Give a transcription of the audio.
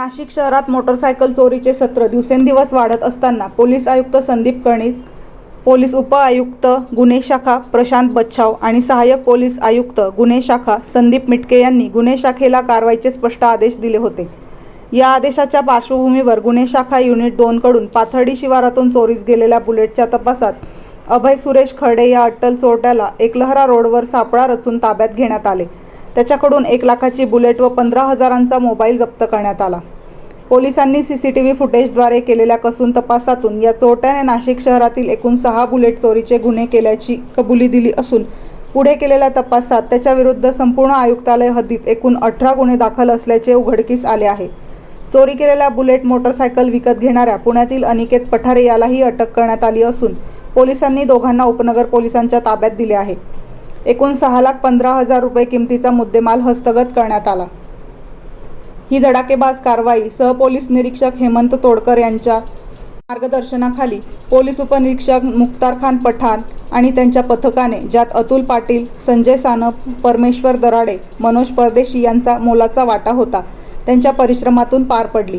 नाशिक शहरात मोटरसायकल चोरीचे सत्र दिवसेंदिवस वाढत असताना पोलीस आयुक्त संदीप कर्णिक पोलीस उपआयुक्त गुन्हे शाखा प्रशांत बच्छाव आणि सहाय्यक पोलीस आयुक्त गुन्हे शाखा संदीप मिटके यांनी गुन्हे शाखेला कारवाईचे स्पष्ट आदेश दिले होते. या आदेशाच्या पार्श्वभूमीवर गुन्हे शाखा युनिट दोनकडून पाथर्डी शिवारातून चोरीस गेलेल्या बुलेटच्या तपासात अभय सुरेश खडे या अट्टल चोरट्याला एकलहरा रोडवर सापळा रचून ताब्यात घेण्यात आले. त्याच्याकडून एक लाखाची बुलेट व पंधरा हजारांचा मोबाईल जप्त करण्यात आला. पोलिसांनी सीसीटीव्ही फुटेजद्वारे केलेल्या कसून तपासातून या चोरट्याने नाशिक शहरातील एकूण सहा बुलेट चोरीचे गुन्हे केल्याची कबुली दिली असून पुढे केलेल्या तपासात त्याच्याविरुद्ध संपूर्ण आयुक्तालय हद्दीत एकूण अठरा गुन्हे दाखल असल्याचे उघडकीस आले आहे. चोरी केलेल्या बुलेट मोटरसायकल विकत घेणाऱ्या पुण्यातील अनिकेत पठारे यालाही अटक करण्यात आली असून पोलिसांनी दोघांना उपनगर पोलिसांच्या ताब्यात दिले आहे. एकूण सहा लाख पंधरा हजार रुपये किमतीचा मुद्देमाल हस्तगत करण्यात आला. ही धडाकेबाज कारवाई सहपोलीस निरीक्षक हेमंत तोडकर यांच्या मार्गदर्शनाखाली पोलीस उपनिरीक्षक मुख्तार खान पठाण आणि त्यांच्या पथकाने ज्यात अतुल पाटील संजय सानप परमेश्वर दराडे मनोज परदेशी यांचा मोलाचा वाटा होता त्यांच्या परिश्रमातून पार पडली.